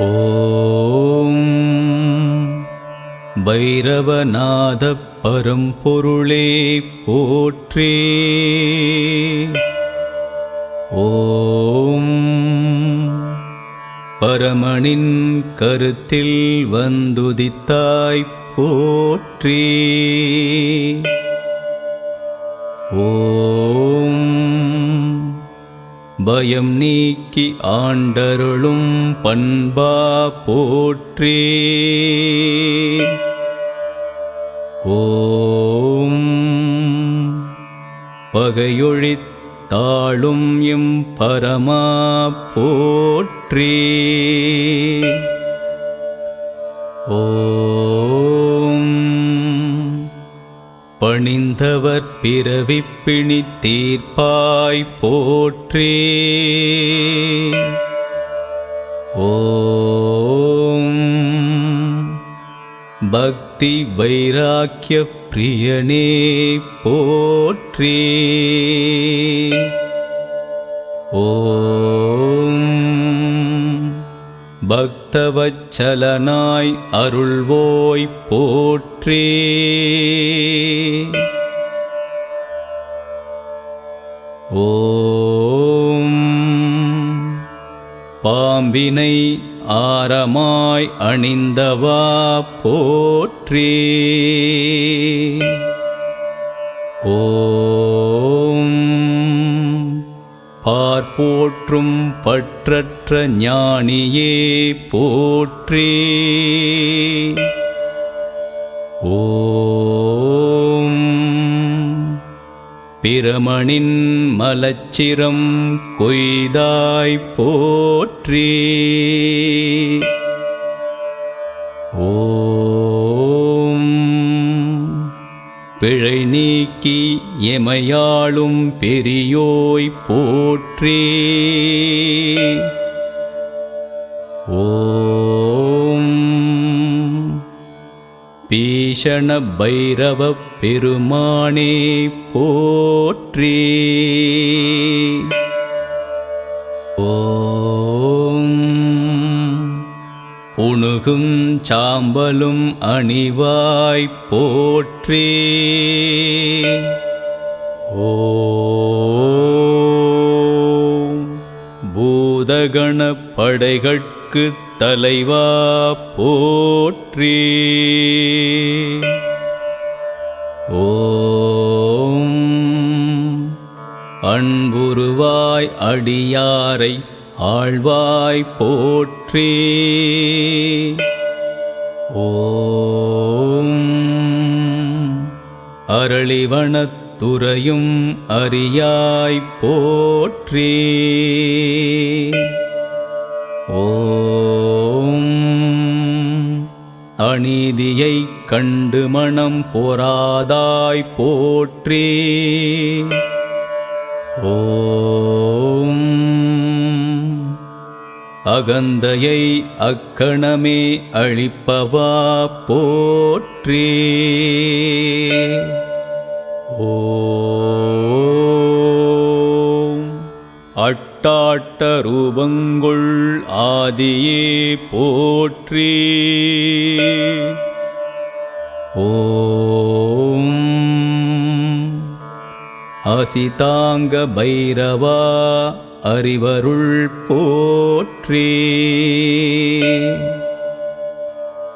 ஓம் பைரவநாத பரம்பொருளே போற்றே. ஓம் பரமனின் கருத்தில் வந்துதித்தாய் போற்றே. ஓ பயம் நீக்கி ஆண்டருளும் பண்பா போற்றே. ஓம். பகையொழித்தாளும் எம் பரமா போற்றே. பணிந்தவர் பிறவிப் பிணி தீர்ப்பாய் போற்றே. ஓம் பக்தி வைராக்கிய பிரியனே போற்றே. ஓம் பக்தவச்சலனாய் அருள்வோய் போற்றே. பாம்பினை ஆரமாய் அணிந்தவா போற்றி. ஓம் பார்ப்போற்றும் பற்றற்ற ஞானியே போற்றே. பிரமணின் மலச்சிரம் கொய்தாய் போற்றே. ஓம். பிழை நீக்கி எமையாளும் பெரியோய் போற்றே. பீஷண பைரவ பெருமானே போற்றி. ஓம். உணுகும் சாம்பலும் அணிவாய் போற்றி. ஓம். பூதகண படைகட்கு தலைவா போற்றே. அடியாரை ஆழ்வாய் போற்றே. ஓம் அரளிவனத்துறையும் அறியாய் போற்றே. ஓம் அநீதியை கண்டு மனம் போராதாய் போற்றே. ஓ அகந்தையை அக்கணமே அழிப்பவா போற்றே. ஓம். அட்டாட்ட ரூபங்குள் ஆதியே போற்றி. ஓம். அசிதாங்க பைரவா அறிவருள் போற்றே.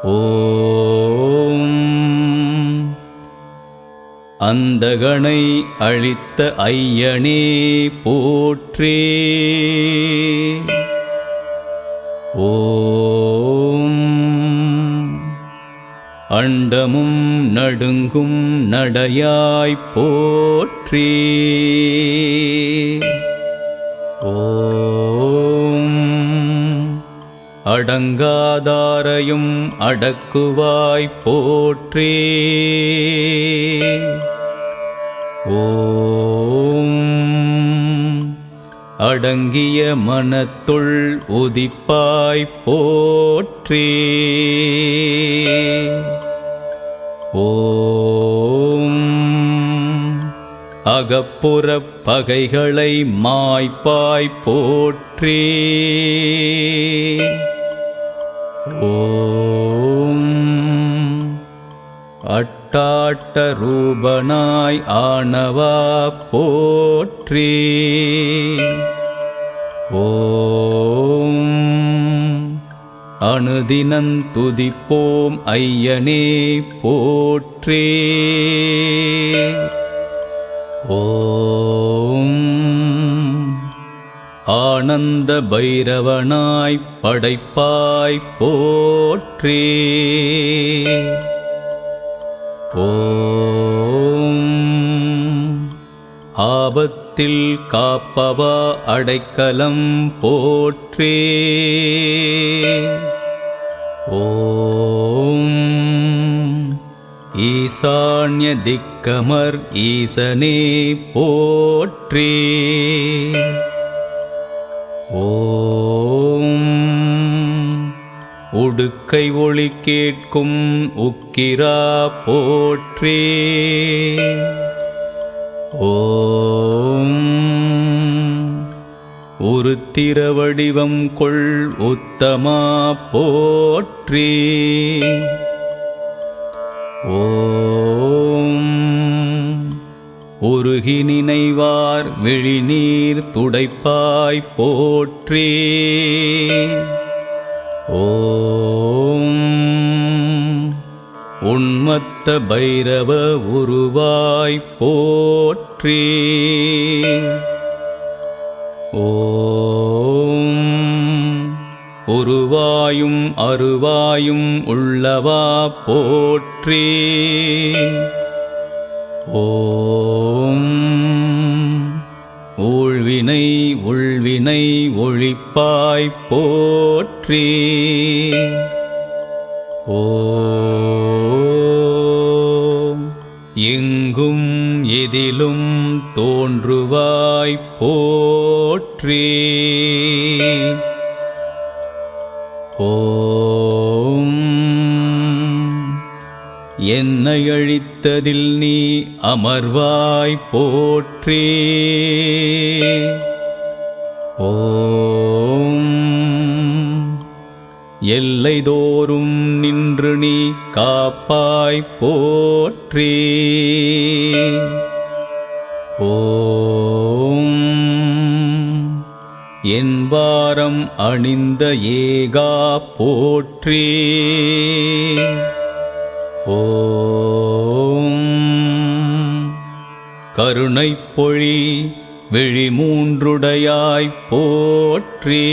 ஓம். அந்தகனை அழித்த ஐயனே போற்றே. ஓம். அண்டமும் நடுங்கும் நடையாய் போற்றே. ஓம். அடங்காதாரையும் அடக்குவாய் போற்றே. ஓம். அடங்கிய மனத்துள் உதிப்பாய் போற்றே. ஓ அகப்புறப் பகைகளை மாய்ப்பாய் போற்றே. ஓம். அட்டாட்ட ரூபனாய் ஆணவா போற்றே. ஓம். அணுதினந்துதிப்போம் ஐயனே போற்றே. ஓம் ஆனந்த பைரவனாய் படைப்பாய் போற்றி. ஓம் ஆபத்தில் காப்பவா அடைக்கலம் போற்றி. ஓம் ஈசான்ய திக் கமர் ஈசனே போற்றி. ஓம். உடுக்கை ஒளி கேட்கும் உக்கிரா போற்றி. ஓம். உருத்திர வடிவம் கொள் உத்தமா போற்றி. ஓ உருகி நினைவார் விழிநீர் துடைப்பாய் போற்றே. ஓம். உண்மத்த பைரவ உருவாய் போற்றே. ஓம். உருவாயும் அருவாயும் உள்ளவா போற்றே. பாய் போற்றி. ஓம். எங்கும் எதிலும் தோன்றுவாய் போற்றி. ஓம். என்னை அழித்ததில் நீ அமர்வாய் போற்றே. காப்பாய் போற்றி. ஓம். என்பாரம் அணிந்த ஏகா போற்றி. ஓம். கருணை பொழி விழி மூன்றுடையாய் போற்றி.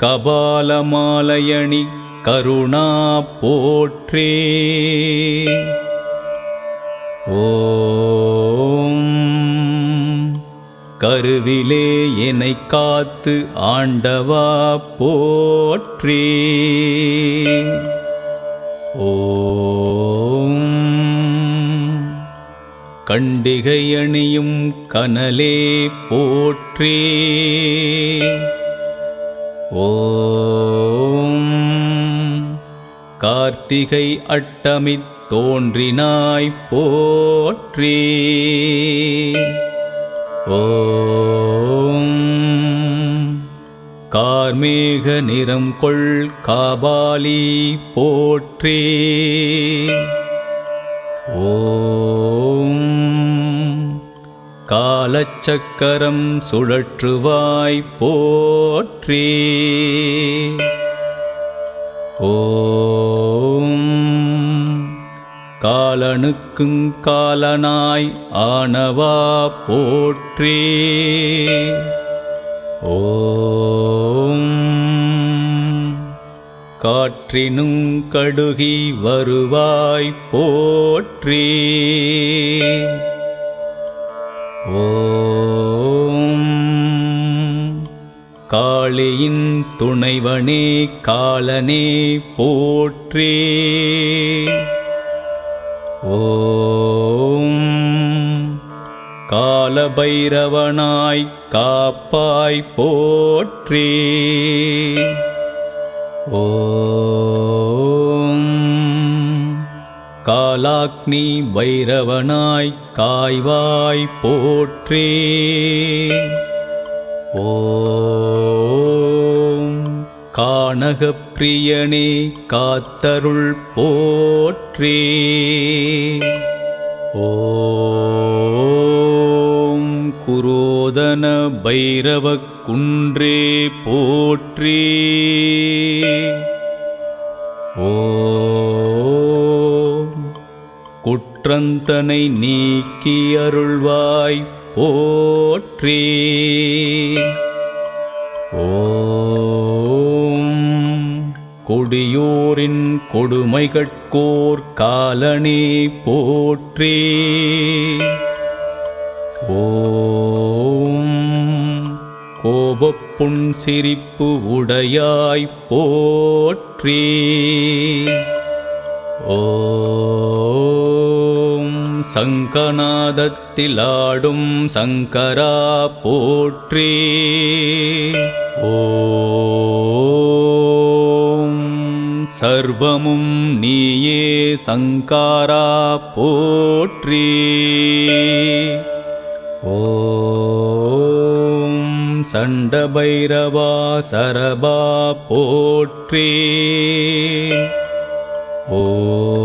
கபாலமாலயணி கருணா போற்றே. ஓம் கருவிலே என்னை காத்து ஆண்டவா போற்றே. ஓம் கண்டிகை அணியும் கனலே போற்றே. ஓம். கார்த்திகை அட்டமித் தோன்றினாய் போற்றி. ஓம். கார்மேக நிறம் கொள் காபாலி போற்றி. ஓ காலச்சக்கரம் சுழற்றுவாய் போற்றி. ஓம். காலனுக்குங் காலனாய் ஆனவா போற்றி. ஓம். காற்றினும் கடுகி வருவாய் போற்றி. ஓ காளியின் துணைவனே காலனே போற்றே. ஓம். காலபைரவனாய் காப்பாய் போற்றே. ஓம். காலாக்னி பைரவனாய் காய்வாய் போற்றே. ஓம். கானகப்பிரியனே காத்தருள் போற்றி. ஓம். குரோதன பைரவக் குன்றே போற்றி. ஓம். குற்றந்தனை நீக்கி அருள்வாய் போற்றே. போரின் கொடுமைகட்கோர் காலனே போற்றே. ஓம் கோபப்புண் சிரிப்பு உடையாய் போற்றே. ஓம் சங்கநாதத்தில் ஆடும் சங்கரா போற்றே. ஓ சர்வமும் நீயே சங்காரா போற்றி. ஓம் சண்டபைரவா சரபா போற்றி. ஓம்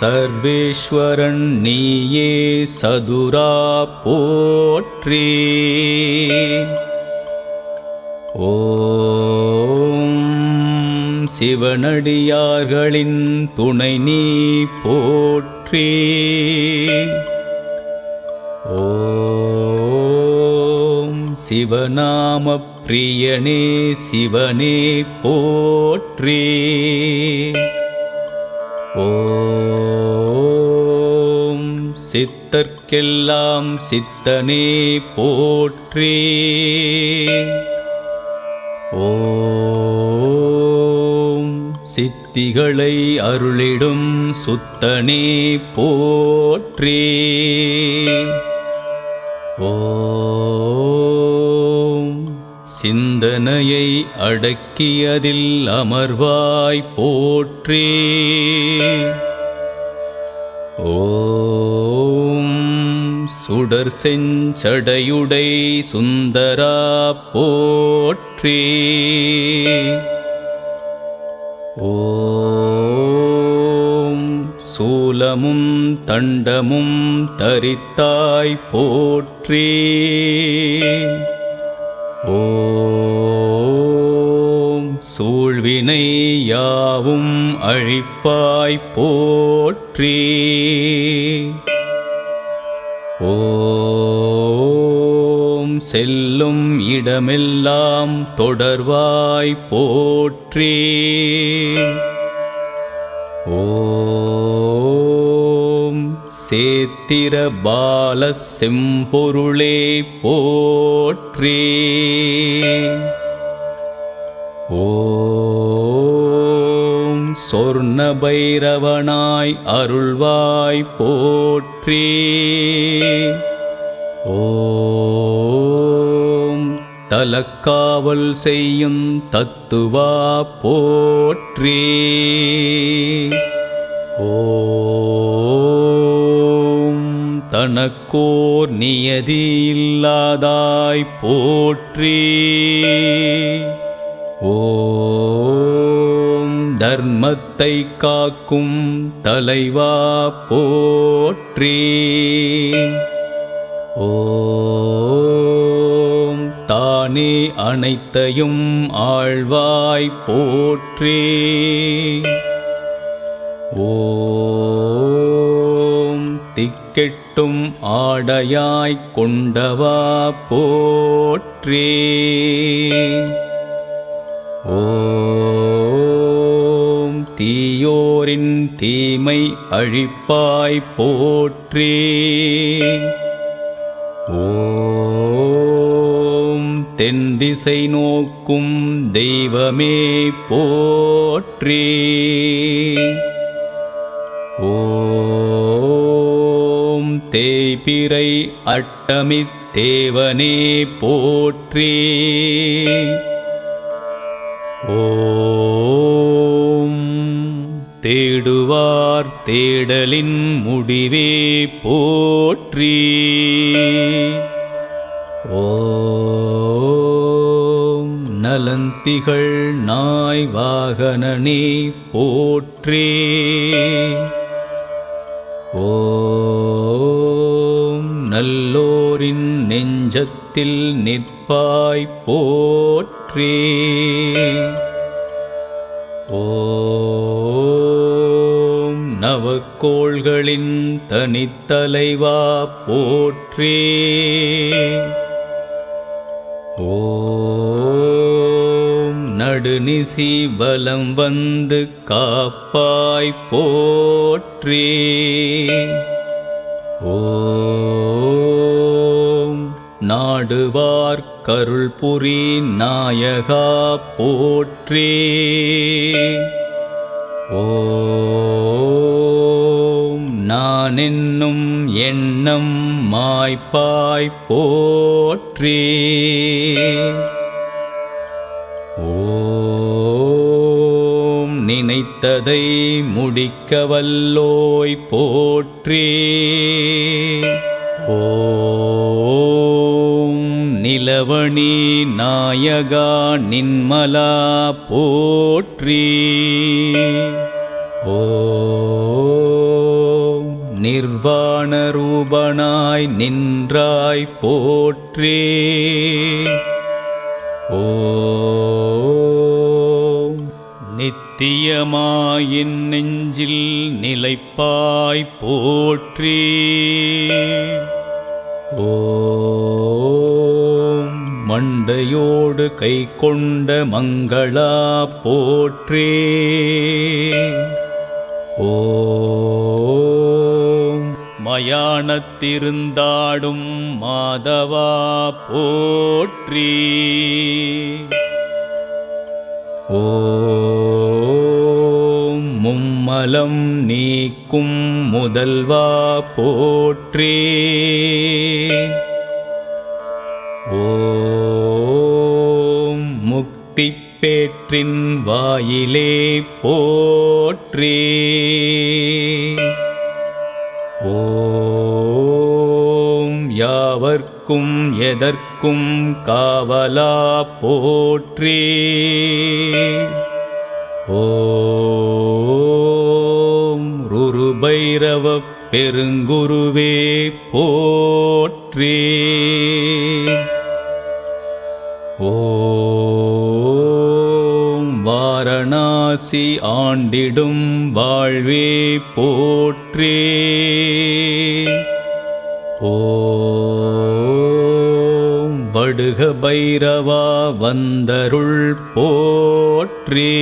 சர்வேஸ்வரன் நீயே சதுரா போற்றி. ஓ சிவனடியார்களின் துணை நீ போற்றி. ஓம் சிவநாம பிரியனே சிவனே போற்றி. ஓம் சித்தர்க்கெல்லாம் சித்தனே போற்றி. ஓ சித்திகளை அருளிடும் சுத்தனே போற்றி. ஓம் சிந்தனையை அடக்கியதில் அமர்வாய் போற்றி. ஓம் சுடர் செஞ்சடையுடை சுந்தரா போற்றே. தண்டமும் தரித்தாய் போற்றி. ஓம் சூழ்வினை யாவும் அழிப்பாய் போற்றி. ஓம் செல்லும் இடமெல்லாம் தொடர்வாய் போற்றி. சித்திர பால செம்பொருளே போற்றி. ஓம் சொர்ண பைரவனாய் அருள்வாய் போற்றி. ஓம் தலக்காவல் செய்யும் தத்துவா போற்றி. உனக்கோர் நியதி இல்லாதாய் போற்றி. ஓம் தர்மத்தை காக்கும் தலைவா போற்றி. ஓம் தானே அனைத்தையும் ஆழ்வாய் போற்றி. ஓம் திக்கெட்டும் ஆடையாய் கொண்டவா போற்றே. ஓம் தீயோரின் தீமை அழிப்பாய் போற்றே. ஓம் தென் திசை நோக்கும் தெய்வமே போற்றே. ஓ தேய்பிறை அட்டமித்தேவனே போற்றி. ஓம் தேடுவார் தேடலின் முடிவே போற்றி. ஓம் நலந்திகள் நாய் வாகனனே போற்றே. நெஞ்சத்தில் நிற்பாய் போற்றே. ஓம் நவக்கோள்களின் தனித்தலைவா போற்றே. ஓம் நடுநிசி வலம் வந்து காப்பாய் போற்றே. நாடுவார் கருள் புரி நாயகா போற்றே. ஓம் நான் என்னும் எண்ணம் மாய்ப்பாய் போற்றே. ஓம் நினைத்ததை முடிக்க வல்லோய் போற்றே. ஓ நாயகா நின்மலா போற்றி. ஓ நிர்வாண ரூபனாய் நின்றாய் போற்றே. ஓ நித்தியமாயின் நெஞ்சில் நிலைப்பாய் போற்றி. ஓ மண்டையோடு கை கொண்ட மங்களா போற்றே. ஓம். மயானத்திருந்தாடும் மாதவா போற்றி. ஓம். மும்மலம் நீக்கும் முதல்வா போற்றே. ஓ முத்திப்பேற்றின் வாயிலே போற்றி. ஓம் யாவர்க்கும் எதற்கும் காவலா போற்றி. ஓம் ருருபைரவ பெருங்குருவே போற்றி. ஆசி ஆண்டிடும் வாழ்வே போற்றே. ஓம் வடுக பைரவா வந்தருள் போற்றே.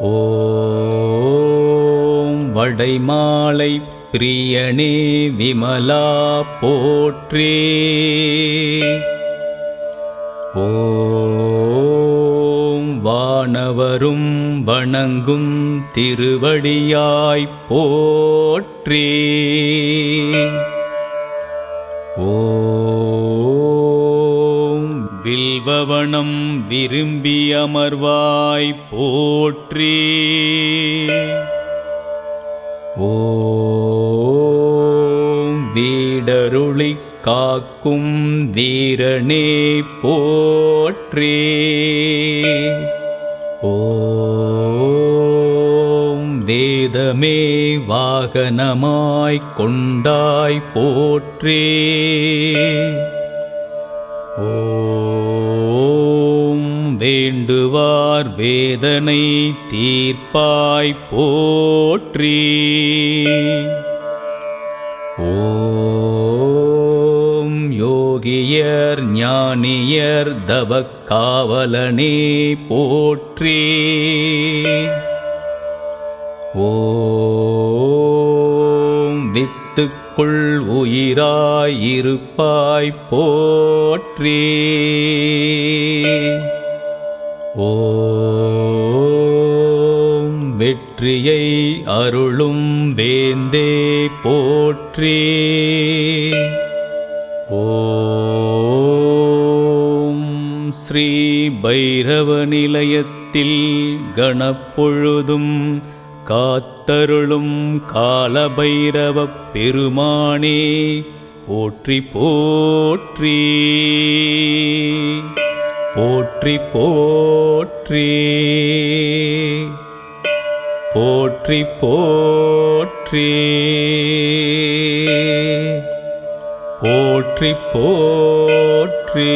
ஓம் வடைமாலை பிரியனே விமலா போற்றே. வானவரும் வணங்கும் திருவடியாய்ப் போற்றே. ஓம் வில்வவனம் விரும்பி அமர்வாய் போற்றி. ஓம் வீடருளிக் காக்கும் வீரனே போற்றே. வாகனமாய்க் கொண்டாய் போற்றே. ஓம் வேண்டுவார் வேதனை தீர்ப்பாய் போற்றி. ஓம் யோகியர் ஞானியர் தவக்காவலனே போற்றி. ஓ வித்துக்குள் உயிராயிருப்பாய் போற்றி. ஓம் வெற்றியை அருளும் வேந்தே போற்றி. ஓம் ஸ்ரீ பைரவ நிலையத்தில் கணப்பொழுதும் காத்தருளும் காலபைரவப் பெருமானே போற்றி போற்றி. போற்றி போற்றி. போற்றி போற்றி. போற்றி போற்றி.